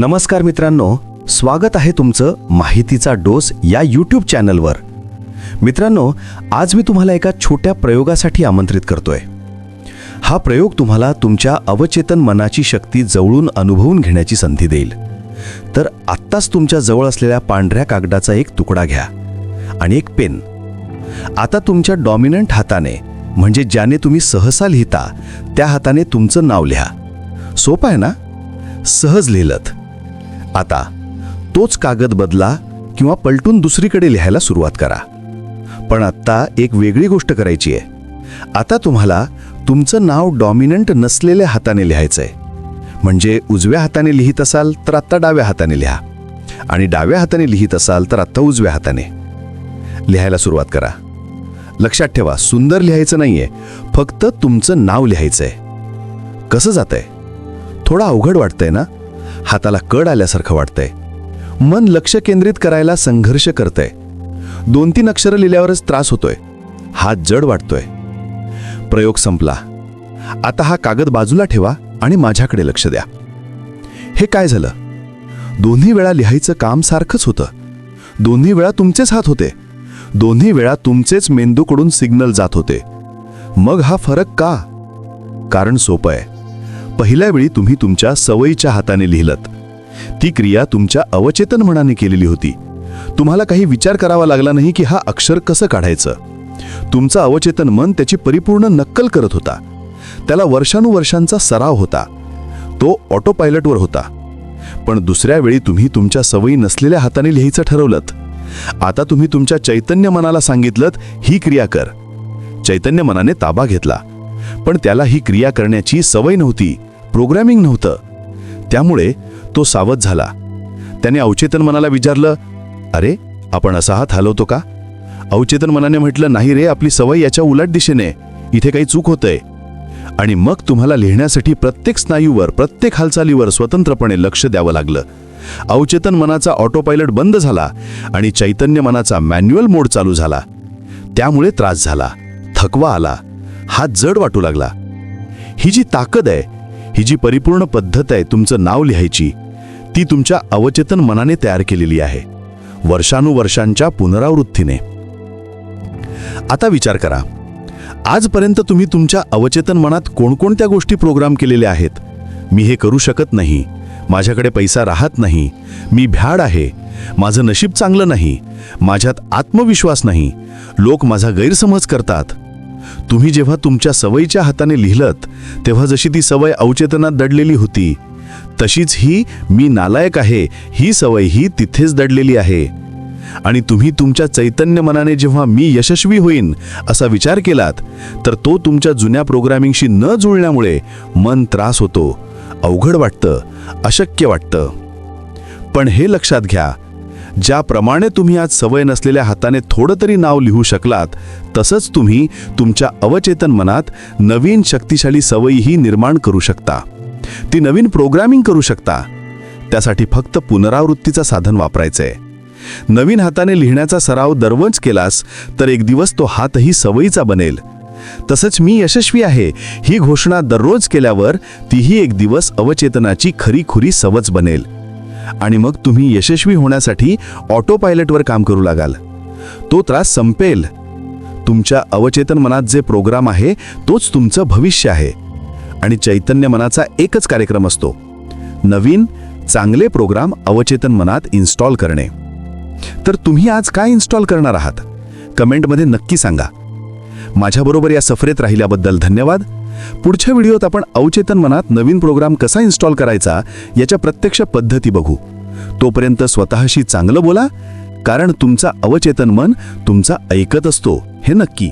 नमस्कार मित्रांनो स्वागत आहे तुमचं माहितीचा डोस या यूट्यूब चॅनलवर. मित्रांनो आज मी तुम्हाला एका छोट्या प्रयोगासाठी आमंत्रित करतोय. हा प्रयोग तुम्हाला तुमच्या अवचेतन मनाची शक्ती जवळून अनुभवून घेण्याची संधी देईल. तर आत्ताच तुमच्या जवळ असलेल्या पांढऱ्या कागदाचा एक तुकडा घ्या आणि एक पेन. आता तुमच्या डॉमिनंट हाताने म्हणजे ज्याने तुम्ही सहसा लिहिता त्या हाताने तुमचं नाव लिहा. सोपं आहे ना? सहज लिहिलत. आता. तोच कागद बदला किंवा पलटून दुसरीकडे लिहायला सुरुवात करा. पण आत्ता एक वेगळी गोष्ट करायची आहे. आता तुम्हाला तुमचं नाव डॉमिनंट नसलेल्या हाताने लिहायचंय. म्हणजे उजव्या हाताने लिहित असाल तर आत्ता डाव्या हाताने लिहा. आणि डाव्या हाताने लिहित असाल तर आत्ता उजव्या हाताने. लिहायला सुरुवात करा. लक्षात ठेवा सुंदर लिहायचं नाहीये फक्त तुमचं नाव लिहायचंय. कसं जातंय? थोडं अवघड वाटतंय ना? हाताला कड आल्यासारखं वाटतंय. मन लक्ष केंद्रित करायला संघर्ष करतंय. दोन तीन अक्षरं लिहिल्यावरच त्रास होतोय. हात जड वाटतोय. प्रयोग संपला. आता हा कागद बाजूला ठेवा आणि माझ्याकडे लक्ष द्या. हे काय झालं? दोन्ही वेळा लिहायचं काम सारखंच होतं. दोन्ही वेळा तुमचेच हात होते. दोन्ही वेळा तुमचेच मेंदूकडून सिग्नल जात होते. मग हा फरक का? कारण सोपं आहे. पहिल्या वेळी तुम्ही तुमच्या सवयीच्या हाताने लिहिलत. ती क्रिया तुमच्या अवचेतन मनाने केलेली होती. तुम्हाला काही विचार करावा लागला नाही की हा अक्षर कसं काढायचं. तुमचं अवचेतन मन त्याची परिपूर्ण नक्कल करत होता. त्याला वर्षानुवर्षांचा सराव होता. तो ऑटो पायलटवर होता. पण दुसऱ्या वेळी तुम्ही तुमच्या सवयी नसलेल्या हाताने लिहायचं ठरवलं आता तुम्ही तुमच्या चैतन्य मनाला सांगितलं ही क्रिया कर. चैतन्य मनाने ताबा घेतला. पण त्याला ही क्रिया करण्याची सवय नव्हती. प्रोग्रॅमिंग नव्हतं. त्यामुळे तो सावध झाला. त्याने अवचेतन मनाला विचारलं अरे आपण असा हात हलवतो का? अवचेतन मनाने म्हटलं नाही रे आपली सवय याच्या उलट दिशेने. इथे काही चूक होतंय. आणि मग तुम्हाला लिहिण्यासाठी प्रत्येक स्नायूवर प्रत्येक हालचालीवर स्वतंत्रपणे लक्ष द्यावं लागलं. अवचेतन मनाचा ऑटो पायलट बंद झाला आणि चैतन्य मनाचा मॅन्युअल मोड चालू झाला. त्यामुळे त्रास झाला. थकवा आला. हात जड वाटू लागला. ही जी ताकद आहे ही जी परिपूर्ण पद्धत आहे तुमचं नाव लिहायची ती तुमच्या अवचेतन मनाने तयार केलेली आहे वर्षानुवर्षांच्या पुनरावृत्तीने. आता विचार करा आजपर्यंत तुम्ही तुमच्या अवचेतन मनात कोणकोणत्या गोष्टी प्रोग्राम केलेल्या आहेत? मी हे करू शकत नाही माझ्याकडे पैसा राहत नाही मी भ्याड आहे माझं नशीब चांगलं नाही माझ्यात आत्मविश्वास नाही लोक माझा गैरसमज करतात. तुम्ही जेव्हा तुमच्या सवयीच्या हाताने लिहिलत तेव्हा जशी ती सवय अवचेतनात दडलेली होती तशीच ही मी नालायक आहे ही सवय ही तिथेच दडलेली आहे. आणि तुम्ही तुमच्या चैतन्य मनाने जेव्हा मी यशस्वी होईन असा विचार केलात तर तो तुमच्या जुन्या प्रोग्रामिंगशी न जुळल्यामुळे मन त्रास होतो अवघड वाटतं अशक्य वाटतं. पण हे लक्षात घ्या ज्याप्रमाणे तुम्ही आज सवय नसलेल्या हाताने थोडं तरी नाव लिहू शकलात तसंच तुम्ही तुमच्या अवचेतन मनात नवीन शक्तिशाली सवयीही निर्माण करू शकता. ती नवीन प्रोग्रामिंग करू शकता. त्यासाठी फक्त पुनरावृत्तीचा साधन वापरायचंय. नवीन हाताने लिहिण्याचा सराव दररोज केलास तर एक दिवस तो हातही सवयीचा बनेल. तसंच मी यशस्वी आहे ही घोषणा दररोज केल्यावर तीही एक दिवस अवचेतनाची खरीखुरी सवच बनेल. आणि मग तुम्ही यशस्वी होण्यासाठी ऑटो पायलटवर काम करू लागाल. तो त्रास संपेल. तुमच्या अवचेतन मनात जे प्रोग्राम आहे तोच तुमचं भविष्य आहे. आणि चैतन्य मनाचा एकच कार्यक्रम असतो. नवीन चांगले प्रोग्राम अवचेतन मनात इन्स्टॉल करणे. तर तुम्ही आज काय इन्स्टॉल करणार आहात? कमेंटमध्ये नक्की सांगा. माझ्याबरोबर या सफरेत राहिल्याबद्दल धन्यवाद. पुढच्या व्हिडिओत आपण अवचेतन मनात नवीन प्रोग्राम कसा इन्स्टॉल करायचा याच्या प्रत्यक्ष पद्धती बघू. तोपर्यंत स्वतःशी चांगलं बोला कारण तुमचा अवचेतन मन तुमचा ऐकत असतो हे नक्की.